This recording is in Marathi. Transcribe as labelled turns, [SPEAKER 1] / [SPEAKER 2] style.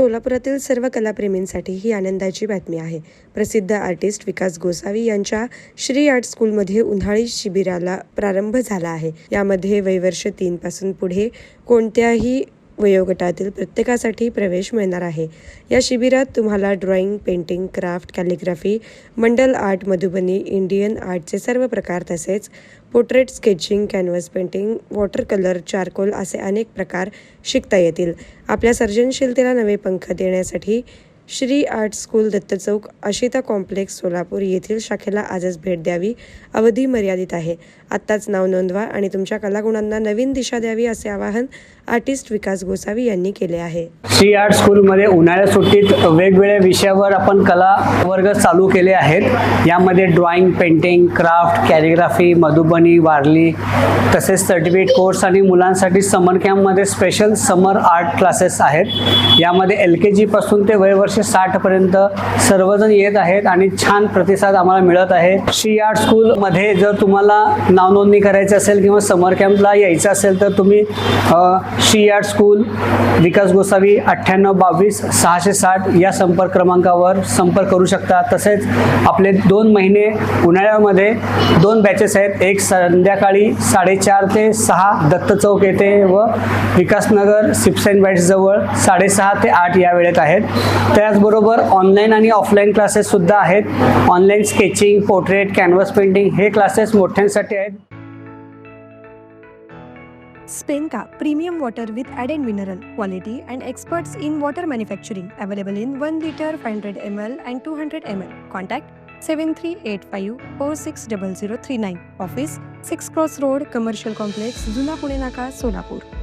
[SPEAKER 1] सोलापुरातील सर्व कलाप्रेमींसाठी ही आनंदाची बातमी आहे. प्रसिद्ध आर्टिस्ट विकास गोसावी यांच्या श्री आर्ट स्कूलमध्ये उन्हाळी शिबिराला प्रारंभ झाला आहे. यामध्ये वयवर्ष तीन पासून पुढे कोणत्याही वयोगटातील प्रत्येकासाठी प्रवेश मिळणार आहे. या शिबिरात तुम्हाला drawing painting craft calligraphy mandala art Madhubani Indian आर्टचे सर्व प्रकार तसेच portrait sketching canvas painting water colour charcoal असे अनेक प्रकार शिकता येतील. आपल्या सर्जनशीलतेला नवे पंख देण्यासाठी Shri art school Datta Chowk Ashita complex Solapur येथील शाखेला आजच भेट द्यावी. अवधी मर्यादित आहे. आत्ताच नाव नोंदवा आणि तुमच्या कलागुणांना नवीन दिशा द्यावी असे आवाहन आर्टिस्ट विकास गोसावी यांनी केले आहे.
[SPEAKER 2] श्री आर्ट स्कूलमध्ये उन्हाळ्या सुट्टीत वेगवेगळ्या विषयावर आपण कला वर्ग चालू केले आहेत. यामध्ये drawing painting craft calligraphy Madhubani Warli तसेच सर्टिफिकेट कोर्स आणि मुलांसाठी समर कॅम्पमध्ये स्पेशल समर आर्ट क्लासेस आहेत. यामध्ये एल के जीपासून ते वयवर्ष साठपर्यंत सर्वजण येत आहेत आणि छान प्रतिसाद आम्हाला मिळत आहे. श्री आर्ट स्कूलमध्ये जर तुम्हाला नावनोंदणी करायची असेल किंवा समर कॅम्पला यायचं असेल तर तुम्ही श्री आर्ट स्कूल विकास गोसावी अठ्ठ्याण्णव बावीस सहाशे साठ या संपर्क क्रमांकावर संपर्क करू शकता. तसेच आपले दोन महिने उन्हाळ्यामध्ये दोन बॅचेस आहेत. एक संध्याकाळी साडेचार ते सहा दत्त चौक येथे व विकासनगर सिप्सेन बॅट्सजवळ साडेसहा ते आठ या वेळेत आहेत. त्याचबरोबर ऑनलाईन आणि ऑफलाईन क्लासेस सुद्धा आहेत. Online sketching portrait canvas painting हे क्लासेस मोठ्यांसाठी आहेत.
[SPEAKER 3] स्पेनका premium water with added mineral quality and experts in water manufacturing available in one litre five hundred M L and two hundred M L contact seven three eight five four six double
[SPEAKER 1] zero three nine office six cross road commercial complex Juna Pune Naka Solapur